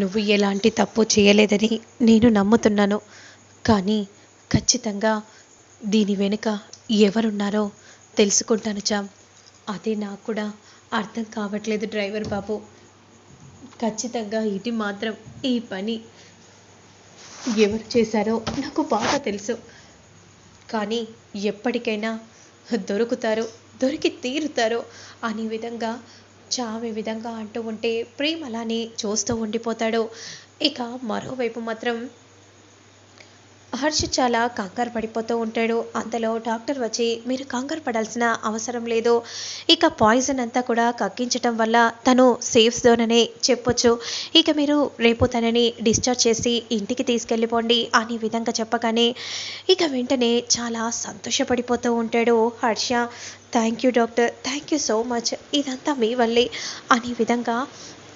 నువ్వు ఎలాంటి తప్పు చేయలేదని నేను నమ్ముతున్నాను. కానీ ఖచ్చితంగా దీని వెనుక ఎవరున్నారో తెలుసుకుంటాను చామ్. అదే నాకు కూడా అర్థం కావట్లేదు డ్రైవర్ బాబు. ఖచ్చితంగా ఇది మాత్రం ఈ పని ఎవరు చేశారో నాకు బాగా తెలుసు. కానీ ఎప్పటికైనా దొరుకుతారు దొరికి తీరుతారు అనే విధంగా చావే విధంగా అంటూ ఉంటే ప్రేమ్ అలానే చూస్తూ ఉండిపోతాడు. ఇక మరోవైపు మాత్రం హర్ష చాలా కంగారు పడిపోతూ ఉంటాడు. అంతలో డాక్టర్ వచ్చి మీరు కంగారు పడాల్సిన అవసరం లేదు. ఇక పాయిజన్ అంతా కూడా కక్కించటం వల్ల తను సేఫ్ జోన్ అనే చెప్పొచ్చు. ఇక మీరు రేపు తనని డిశ్చార్జ్ చేసి ఇంటికి తీసుకెళ్ళిపోండి అనే విధంగా చెప్పగానే ఇక వెంటనే చాలా సంతోషపడిపోతూ ఉంటాడు Harsha. Thank you doctor. Thank you so much. ఇదంతా మీ వల్లే అనే విధంగా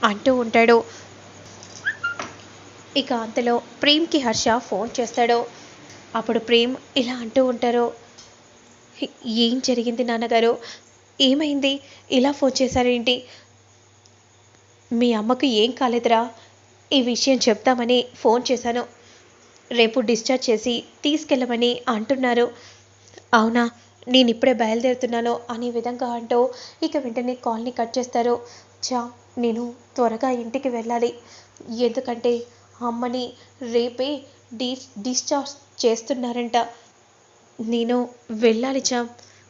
అంటూ ఉంటాడు. ఇక అంతలో ప్రేమ్కి హర్ష ఫోన్ చేస్తాడు. అప్పుడు ప్రేమ్ ఇలా అంటూ ఉంటారు. ఏం జరిగింది నాన్నగారు? ఏమైంది? ఇలా ఫోన్ చేశారేంటి? మీ అమ్మకు ఏం కాలేదురా? ఈ విషయం చెప్తామని ఫోన్ చేశాను. రేపు డిశ్చార్జ్ చేసి తీసుకెళ్ళమని అంటున్నారు. అవునా? నేను ఇప్పుడే బయలుదేరుతున్నాను అనే విధంగా అంటూ ఇక వెంటనే కాల్ని కట్ చేస్తారు. చా నేను త్వరగా ఇంటికి వెళ్ళాలి. ఎందుకంటే అమ్మని రేపే డి డిశ్చార్జ్ చేస్తున్నారంట. నేను వెళ్ళాలి చా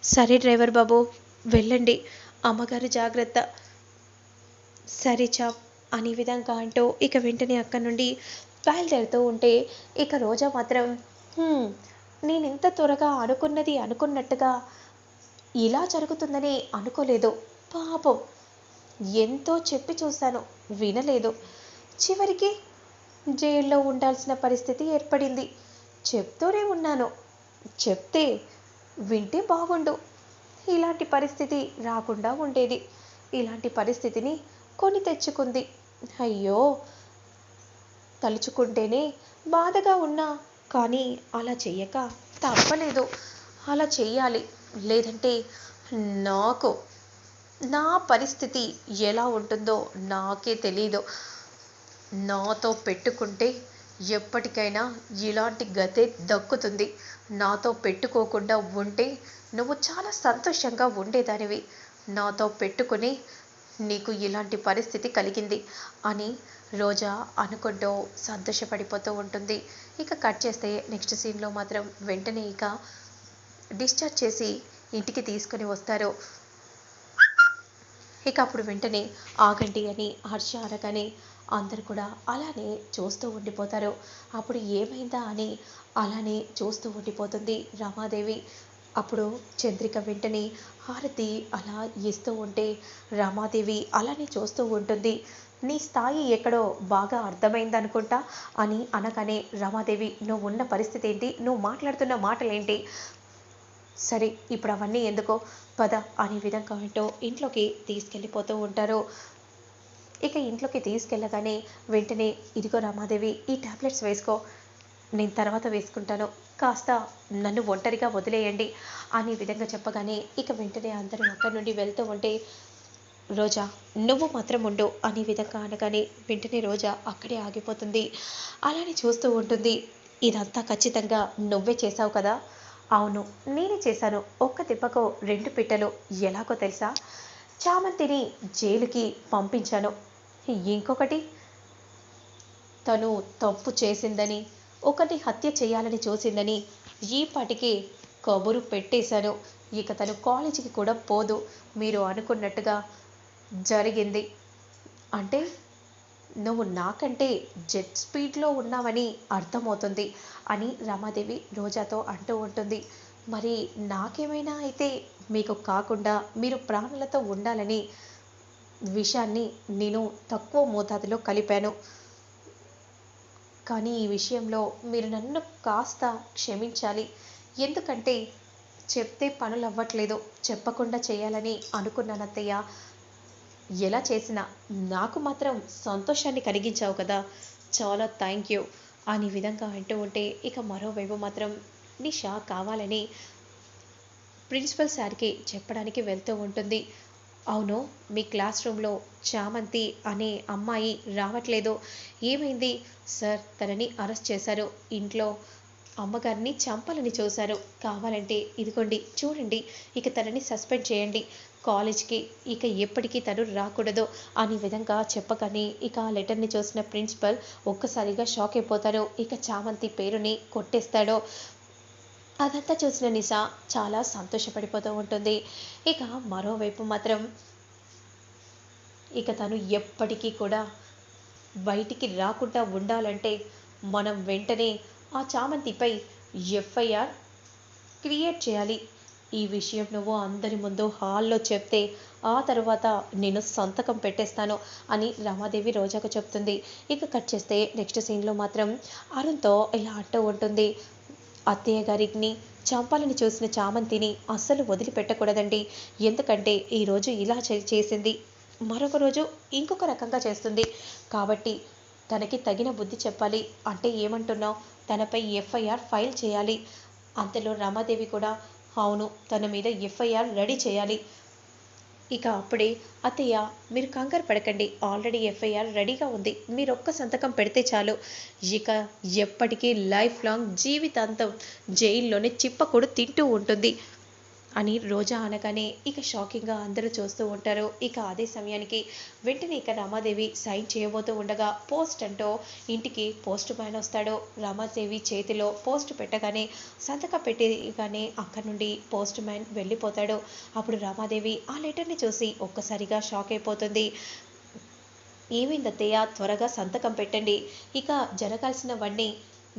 సరే డ్రైవర్ బాబు వెళ్ళండి. అమ్మగారు జాగ్రత్త. సరే చా అనే విధంగా అంటూ ఇక వెంటనే అక్కడి నుండి బయలుదేరుతూ ఉంటే ఇక రోజా మాత్రం నేను ఇంత త్వరగా అనుకున్నది అనుకున్నట్టుగా ఇలా జరుగుతుందని అనుకోలేదు. పాపం. ఎంతో చెప్పి చూశాను. వినలేదు. చివరికి జైల్లో ఉండాల్సిన పరిస్థితి ఏర్పడింది. చెప్తూనే ఉన్నాను. చెప్తే వింటే బాగుండు. ఇలాంటి పరిస్థితి రాకుండా ఉండేది. ఇలాంటి పరిస్థితిని కొని తెచ్చుకుంది. అయ్యో! తలుచుకుంటేనే బాధగా ఉన్నా కానీ అలా చెయ్యక తప్పలేదు. అలా చెయ్యాలి. లేదంటే నాకు నా పరిస్థితి ఎలా ఉంటుందో నాకే తెలీదు. నాతో పెట్టుకుంటే ఎప్పటికైనా ఇలాంటి గతే దక్కుతుంది. నాతో పెట్టుకోకుండా ఉంటే నువ్వు చాలా సంతోషంగా ఉండేదానివి. నాతో పెట్టుకుని నీకు ఇలాంటి పరిస్థితి కలిగింది అని రోజా అనుకుంటూ సంతోషపడిపోతూ ఉంటుంది. ఇక కట్ చేస్తే నెక్స్ట్ సీన్లో మాత్రం వెంటనే ఇక డిశ్చార్జ్ చేసి ఇంటికి తీసుకొని వస్తారు. ఇక అప్పుడు వెంటనే ఆగండి అని హర్ష అనగానే అందరు కూడా అలానే చూస్తూ ఉండిపోతారు. అప్పుడు ఏమైందా అని అలానే చూస్తూ ఉండిపోతుంది రమాదేవి. అప్పుడు చంద్రిక వెంటనే హారతి అలా ఇస్తూ ఉంటే రమాదేవి అలానే చూస్తూ ఉంటుంది. నీ స్థాయి ఎక్కడో బాగా అర్థమైందనుకుంటా అని అనగానే రమాదేవి నువ్వు ఉన్న పరిస్థితి ఏంటి? నువ్వు మాట్లాడుతున్న మాటలేంటి? సరే ఇప్పుడు అవన్నీ ఎందుకో? పద అనే విధంగా ఏంటో ఇంట్లోకి తీసుకెళ్ళిపోతూ ఉంటారు. ఇక ఇంట్లోకి తీసుకెళ్ళగానే వెంటనే ఇదిగో రామాదేవి ఈ టాబ్లెట్స్ వేసుకో. నేను తర్వాత వేసుకుంటాను. కాస్త నన్ను ఒంటరిగా వదిలేయండి అనే విధంగా చెప్పగానే ఇక వెంటనే అందరూ అక్కడి నుండి వెళ్తూ ఉంటే రోజా నువ్వు మాత్రం ఉండు అనే విధంగా అనగానే వెంటనే రోజా అక్కడే ఆగిపోతుంది. అలానే చూస్తూ ఉంటుంది ఇదంతా ఖచ్చితంగా నువ్వే చేశావు కదా? అవును నేనే చేశాను. ఒక్క తిప్పకు రెండు పిట్టలు ఎలాగో తెలుసా? చామంతిని జైలుకి పంపించాను. ఇంకొకటి తను తప్పు చేసిందని ఒకటి హత్య చేయాలని చూసిందని ఈపాటికి కబురు పెట్టేశాను. ఇక తను కాలేజీకి కూడా పోదు. మీరు అనుకున్నట్టుగా జరిగింది. అంటే నువ్వు నాకంటే జెట్ స్పీడ్లో ఉన్నావని అర్థమవుతుంది అని రమాదేవి రోజాతో అంటూ ఉంటుంది. మరి నాకేమైనా అయితే మీకు కాకుండా మీరు ప్రాణులతో ఉండాలని విషయాన్ని నేను తక్కువ మోతాదులో కలిపాను. కానీ ఈ విషయంలో మీరు నన్ను కాస్త క్షమించాలి. ఎందుకంటే చెప్తే పనులు అవ్వట్లేదు చెప్పకుండా చేయాలని అనుకున్నాను అత్తయ్య. ఎలా చేసినా నాకు మాత్రం సంతోషాన్ని కలిగించావు కదా. చాలా థ్యాంక్ యూ. అని విధంగా అంటూ ఉంటే ఇక మరోవైపు మాత్రం నిషా కావాలని ప్రిన్సిపల్ సార్కి చెప్పడానికి వెళ్తూ ఉంటుంది. అవును మీ క్లాస్ రూమ్లో చామంతి అనే అమ్మాయి రావట్లేదు. ఏమైంది? సార్ తనని అరెస్ట్ చేశారు. ఇంట్లో అమ్మగారిని చంపాలని చూశారు. కావాలంటే ఇదిగోండి చూడండి ఇక తనని సస్పెండ్ చేయండి. కాలేజ్కి ఇక ఎప్పటికీ తను రాకూడదు అనే విధంగా చెప్పగానే ఇక ఆ లెటర్ని చూసిన ప్రిన్సిపల్ ఒక్కసారిగా షాక్ అయిపోతారు. ఇక చామంతి పేరుని కొట్టేస్తాడు. అదంతా చూసిన నిషా చాలా సంతోషపడిపోతూ ఉంటుంది. ఇక మరోవైపు మాత్రం ఇక తను ఎప్పటికీ కూడా బయటికి రాకుండా ఉండాలంటే మనం వెంటనే ఆ చామంతిపై ఎఫ్ఐఆర్ క్రియేట్ చేయాలి. ఈ విషయం నువ్వు అందరి ముందు హాల్లో చెప్తే ఆ తర్వాత నేను సంతకం పెట్టేస్తాను అని రమాదేవి రోజాకు చెప్తుంది. ఇక కట్ చేస్తే నెక్స్ట్ సీన్లో మాత్రం అరుణ్తో ఇలా అంటూ ఉంటుంది. అత్తయ్య గారిని చంపాలని చూసిన చామంతిని అస్సలు వదిలిపెట్టకూడదండి. ఎందుకంటే ఈరోజు ఇలా చే- చేసింది. మరొక రోజు ఇంకొక రకంగా చేస్తుంది. కాబట్టి తనకి తగిన బుద్ధి చెప్పాలి. అంటే ఏమంటున్నావు? తనపై ఎఫ్ఐఆర్ ఫైల్ చేయాలి. అంతలో రమాదేవి కూడా అవును తన మీద ఎఫ్ఐఆర్ రెడీ చేయాలి. ఇక అప్పుడే అత్తయ్య మీరు కంగారు పడకండి. ఆల్రెడీ ఎఫ్ఐఆర్ రెడీగా ఉంది. మీరు ఒక్క సంతకం పెడితే చాలు. ఇక ఎప్పటికీ లైఫ్ లాంగ్ జీవితాంతం జైల్లోనే చిప్పకూడు తింటూ ఉంటుంది. అని రోజా అనగానే ఇక షాకింగ్గా అందరూ చూస్తూ ఉంటారు. ఇక అదే సమయానికి వెంటనే ఇక రమాదేవి సైన్ చేయబోతూ ఉండగా పోస్ట్ అంటూ ఇంటికి పోస్ట్ మ్యాన్ వస్తాడు. రమాదేవి చేతిలో పోస్ట్ పెట్టగానే సంతకం పెట్టగానే అక్కడి నుండి పోస్ట్ మ్యాన్ వెళ్ళిపోతాడు. అప్పుడు రమాదేవి ఆ లెటర్ని చూసి ఒక్కసారిగా షాక్ అయిపోతుంది. ఏమైందత్తయ్య? త్వరగా సంతకం పెట్టండి. ఇక జరగాల్సినవన్నీ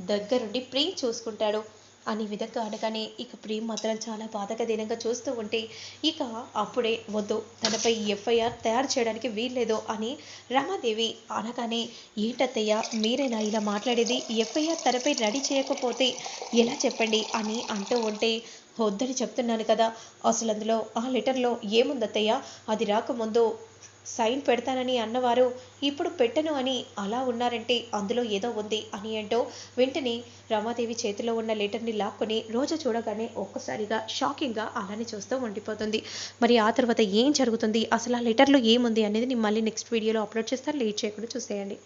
దగ్గరుండి ప్రేమ్ చూసుకుంటాడు. అని విధంగా అనగానే ఇక ప్రేమ్ మాత్రం చాలా బాధకదీనంగా చూస్తూ ఉంటే ఇక అప్పుడే వద్దు తనపై ఎఫ్ఐఆర్ తయారు చేయడానికి వీల్లేదు అని రమాదేవి అనగానే ఏంటత్తయ్య మీరేనా ఇలా మాట్లాడేది? ఎఫ్ఐఆర్ తనపై రెడీ చేయకపోతే ఎలా చెప్పండి? అని అంటూ ఉంటే వద్దని చెప్తున్నాను కదా అసలు అందులో ఆ లెటర్లో ఏముందత్తయ్య? అది రాకముందు సైన్ పెడతానని అన్నవారు ఇప్పుడు పెట్టను అని అలా ఉన్నారంటే అందులో ఏదో ఉంది అని అంటూ వెంటనే రమాదేవి చేతిలో ఉన్న లెటర్ని లాక్కొని రోజు చూడగానే ఒక్కసారిగా షాకింగ్గా అలానే చూస్తూ ఉండిపోతుంది. మరి ఆ తర్వాత ఏం జరుగుతుంది? అసలు ఆ లెటర్లో ఏముంది అనేది నేను మళ్ళీ నెక్స్ట్ వీడియోలో అప్లోడ్ చేస్తాను లేట్ చేయకుండా చూసేయండి.